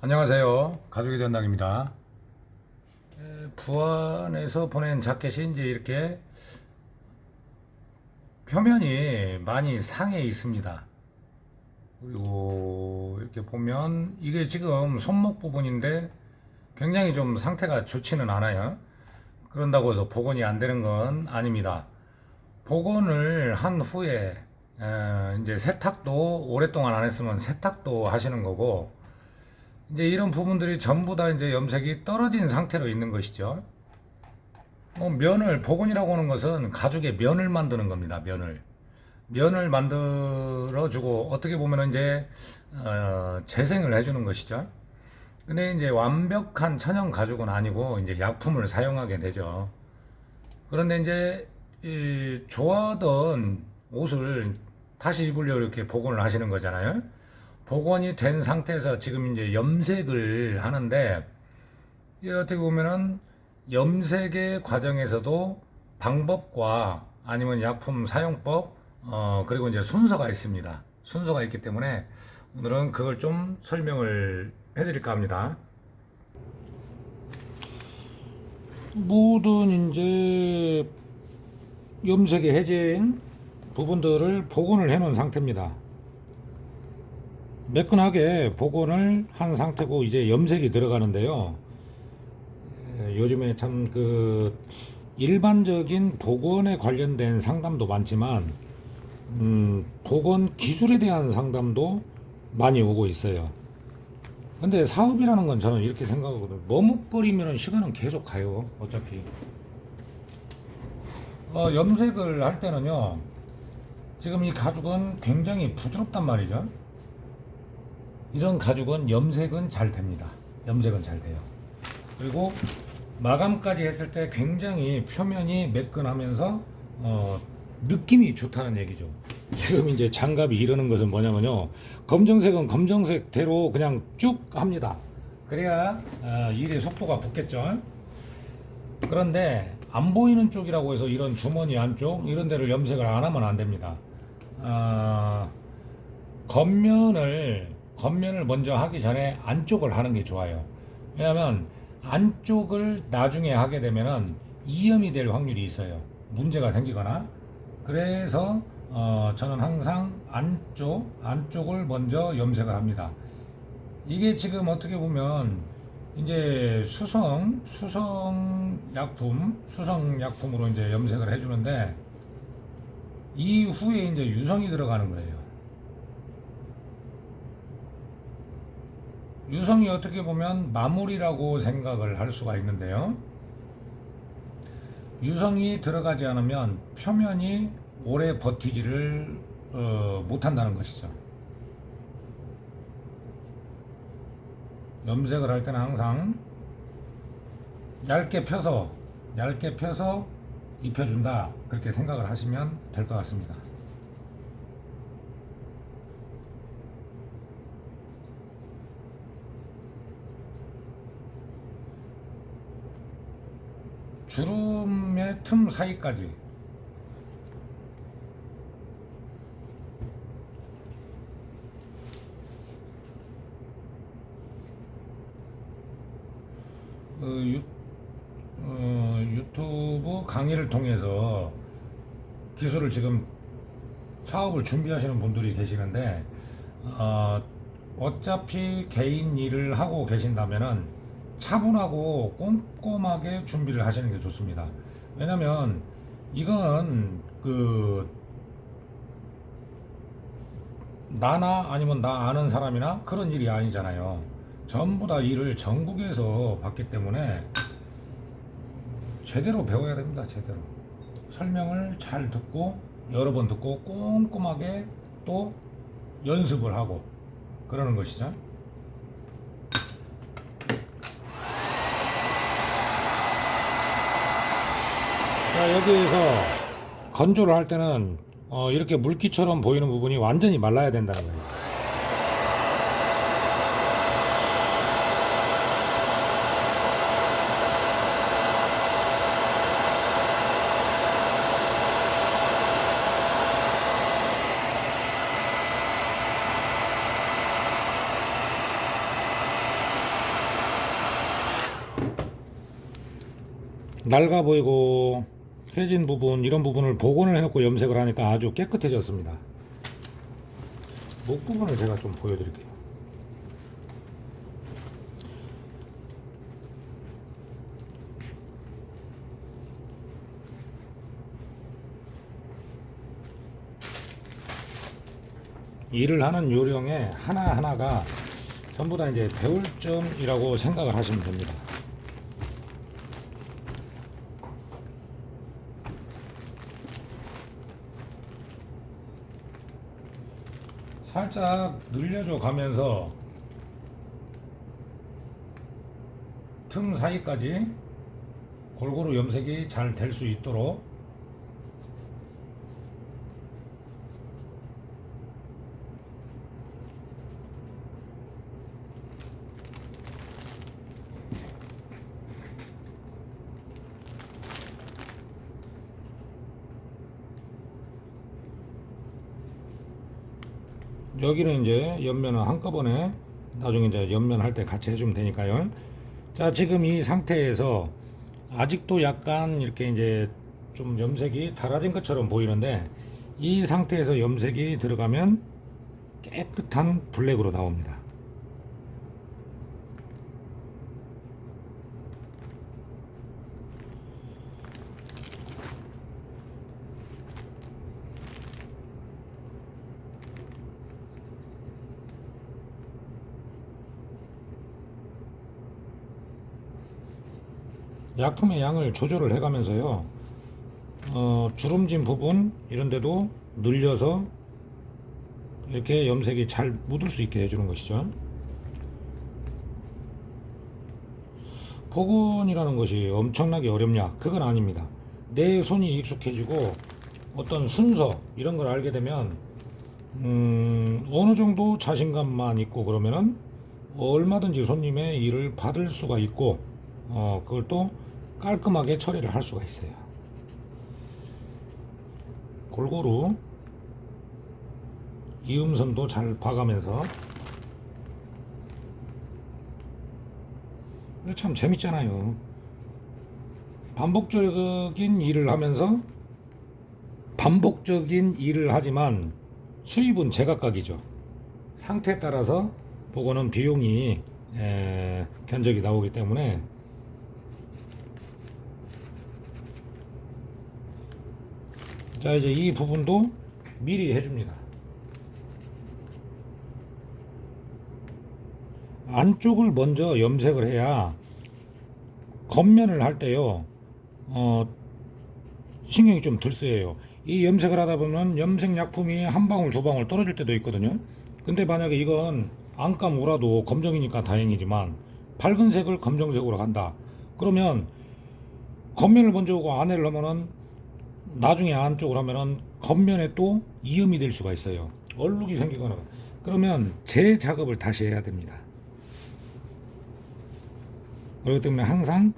안녕하세요. 가족의 전당입니다. 에, 부안에서 보낸 자켓이 이제 이렇게 표면이 많이 상해 있습니다. 그리고 이렇게 보면 이게 지금 손목 부분인데 굉장히 좀 상태가 좋지는 않아요. 그런다고 해서 복원이 안 되는 건 아닙니다. 복원을 한 후에 에, 이제 세탁도 오랫동안 안 했으면 세탁도 하시는 거고 이제 이런 부분들이 전부 다 이제 염색이 떨어진 상태로 있는 것이죠. 뭐 면을 복원이라고 하는 것은 가죽의 면을 만드는 겁니다. 면을 면을 만들어 주고 어떻게 보면 이제 어, 재생을 해주는 것이죠. 근데 이제 완벽한 천연 가죽은 아니고 이제 약품을 사용하게 되죠. 그런데 이제 이 좋아하던 옷을 다시 입으려고 이렇게 복원을 하시는 거잖아요. 복원이 된 상태에서 지금 이제 염색을 하는데 이 어떻게 보면은 염색의 과정에서도 방법과 아니면 약품 사용법 어 그리고 이제 순서가 있습니다. 순서가 있기 때문에 오늘은 그걸 좀 설명을 해드릴까 합니다. 모든 이제 염색의 해제인 부분들을 복원을 해놓은 상태입니다. 매끈하게 복원을 한 상태고 이제 염색이 들어가는데요. 에, 요즘에 참 그 일반적인 복원에 관련된 상담도 많지만 음, 복원 기술에 대한 상담도 많이 오고 있어요. 근데 사업이라는 건 저는 이렇게 생각하거든요. 머뭇거리면 시간은 계속 가요. 어차피. 어, 염색을 할 때는요. 지금 이 가죽은 굉장히 부드럽단 말이죠. 이런 가죽은 염색은 잘 됩니다. 염색은 잘 돼요. 그리고 마감까지 했을 때 굉장히 표면이 매끈하면서 어, 느낌이 좋다는 얘기죠. 지금 이제 장갑이 이러는 것은 뭐냐면요. 검정색은 검정색대로 그냥 쭉 합니다. 그래야 어, 일의 속도가 붙겠죠. 그런데 안 보이는 쪽이라고 해서 이런 주머니 안쪽 이런 데를 염색을 안 하면 안 됩니다. 아, 겉면을 겉면을 먼저 하기 전에 안쪽을 하는 게 좋아요. 왜냐하면 안쪽을 나중에 하게 되면은 이염이 될 확률이 있어요. 문제가 생기거나. 그래서 어, 저는 항상 안쪽 안쪽을 먼저 염색을 합니다. 이게 지금 어떻게 보면 이제 수성 수성 약품 수성 약품으로 이제 염색을 해주는데 이후에 이제 유성이 들어가는 거예요. 유성이 어떻게 보면 마무리라고 생각을 할 수가 있는데요. 유성이 들어가지 않으면 표면이 오래 버티지를 어, 못한다는 것이죠. 염색을 할 때는 항상 얇게 펴서 얇게 펴서 입혀준다 그렇게 생각을 하시면 될 것 같습니다. 주름의 틈 사이까지. 어, 유, 어, 유튜브 강의를 통해서 기술을 지금 사업을 준비하시는 분들이 계시는데 어, 어차피 개인 일을 하고 계신다면은 차분하고 꼼꼼하게 준비를 하시는 게 좋습니다. 왜냐면 이건 그 나나 아니면 나 아는 사람이나 그런 일이 아니잖아요. 전부 다 일을 전국에서 받기 때문에 제대로 배워야 됩니다. 제대로 설명을 잘 듣고 여러 번 듣고 꼼꼼하게 또 연습을 하고 그러는 것이죠. 자, 여기에서 건조를 할 때는 어, 이렇게 물기처럼 보이는 부분이 완전히 말라야 된다는 거예요. 낡아 보이고 해진 부분 이런 부분을 복원을 해놓고 염색을 하니까 아주 깨끗해졌습니다. 목 부분을 제가 좀 보여드릴게요. 일을 하는 요령에 하나하나가 전부 다 이제 배울 점이라고 생각을 하시면 됩니다. 살짝 늘려줘 가면서. 틈 사이까지 골고루 염색이 잘 될 수 있도록 여기는 이제 옆면은 한꺼번에 나중에 이제 옆면 할 때 같이 해주면 되니까요. 자, 지금 이 상태에서 아직도 약간 이렇게 이제 좀 염색이 달아진 것처럼 보이는데 이 상태에서 염색이 들어가면 깨끗한 블랙으로 나옵니다. 약품의 양을 조절을 해가면서요. 어, 주름진 부분 이런 데도 늘려서 이렇게 염색이 잘 묻을 수 있게 해주는 것이죠. 복원이라는 것이 엄청나게 어렵냐? 그건 아닙니다. 내 손이 익숙해지고 어떤 순서 이런 걸 알게 되면 음, 어느 정도 자신감만 있고 그러면은 얼마든지 손님의 일을 받을 수가 있고 어, 그걸 또 깔끔하게 처리를 할 수가 있어요. 골고루 이음선도 잘 봐가면서 참 재밌잖아요. 반복적인 일을 하면서 반복적인 일을 하지만 수입은 제각각이죠. 상태에 따라서 보고는 비용이 에, 견적이 나오기 때문에 자 이제 이 부분도 미리 해줍니다. 안쪽을 먼저 염색을 해야 겉면을 할 때요 어, 신경이 좀 덜 쓰여요. 이 염색을 하다 보면 염색 약품이 한 방울 두 방울 떨어질 때도 있거든요. 근데 만약에 이건 안감 오라도 검정이니까 다행이지만 밝은 색을 검정색으로 간다. 그러면 겉면을 먼저 오고 안에를 하면은 나중에 안쪽으로 하면은 겉면에 또 이음이 될 수가 있어요. 얼룩이 생기거나 그러면 재작업을 다시 해야 됩니다. 그렇기 때문에 항상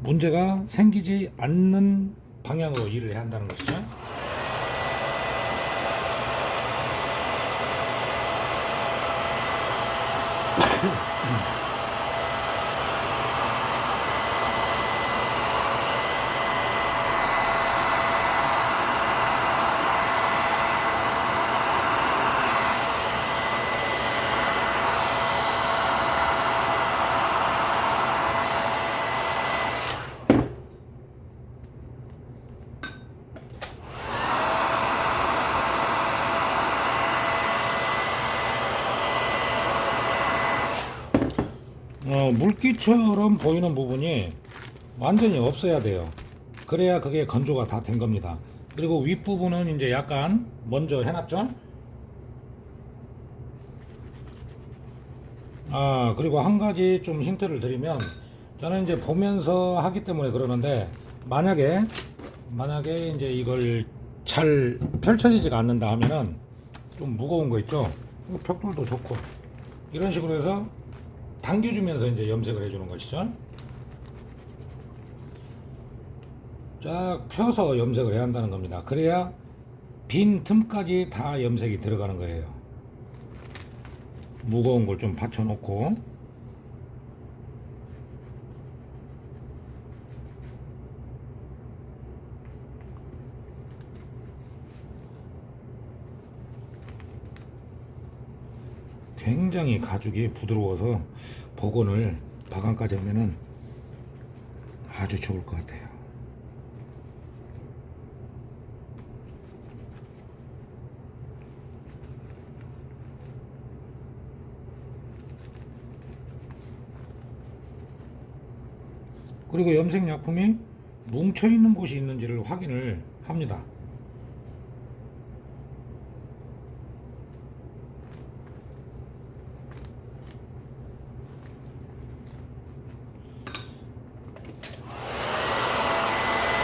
문제가 생기지 않는 방향으로 일을 해야 한다는 것이죠. 어, 물기처럼 보이는 부분이 완전히 없어야 돼요. 그래야 그게 건조가 다 된 겁니다. 그리고 윗부분은 이제 약간 먼저 해놨죠? 아, 그리고 한 가지 좀 힌트를 드리면 저는 이제 보면서 하기 때문에 그러는데 만약에 만약에 이제 이걸 잘 펼쳐지지가 않는다 하면은 좀 무거운 거 있죠? 벽돌도 좋고 이런 식으로 해서 당겨주면서 이제 염색을 해주는 것이죠. 쫙 펴서 염색을 해야 한다는 겁니다. 그래야 빈 틈까지 다 염색이 들어가는 거예요. 무거운 걸 좀 받쳐놓고 굉장히 가죽이 부드러워서 복원을 마감까지 하면은 아주 좋을 것 같아요. 그리고 염색 약품이 뭉쳐 있는 곳이 있는지를 확인을 합니다.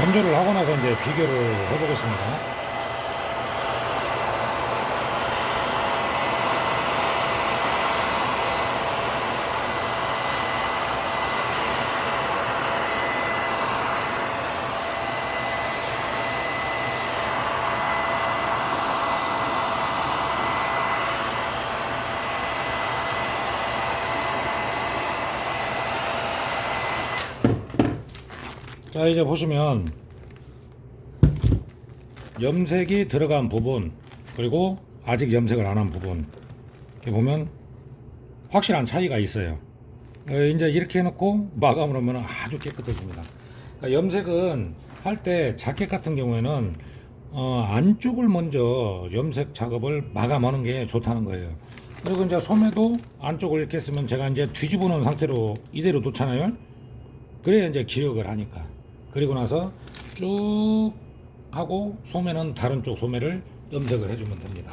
건조를 하고 나서 이제 비교를 해보겠습니다. 자 이제 보시면 염색이 들어간 부분 그리고 아직 염색을 안 한 부분. 이렇게 보면 확실한 차이가 있어요. 어, 이제 이렇게 해놓고 마감을 하면 아주 깨끗해집니다. 그러니까 염색은 할 때 자켓 같은 경우에는 어, 안쪽을 먼저 염색 작업을 마감하는 게 좋다는 거예요. 그리고 이제 소매도 안쪽을 이렇게 쓰면 제가 이제 뒤집어 놓은 상태로 이대로 놓잖아요. 그래야 이제 기억을 하니까. 그리고 나서 쭉 하고 소매는 다른 쪽 소매를 염색을 해주면 됩니다.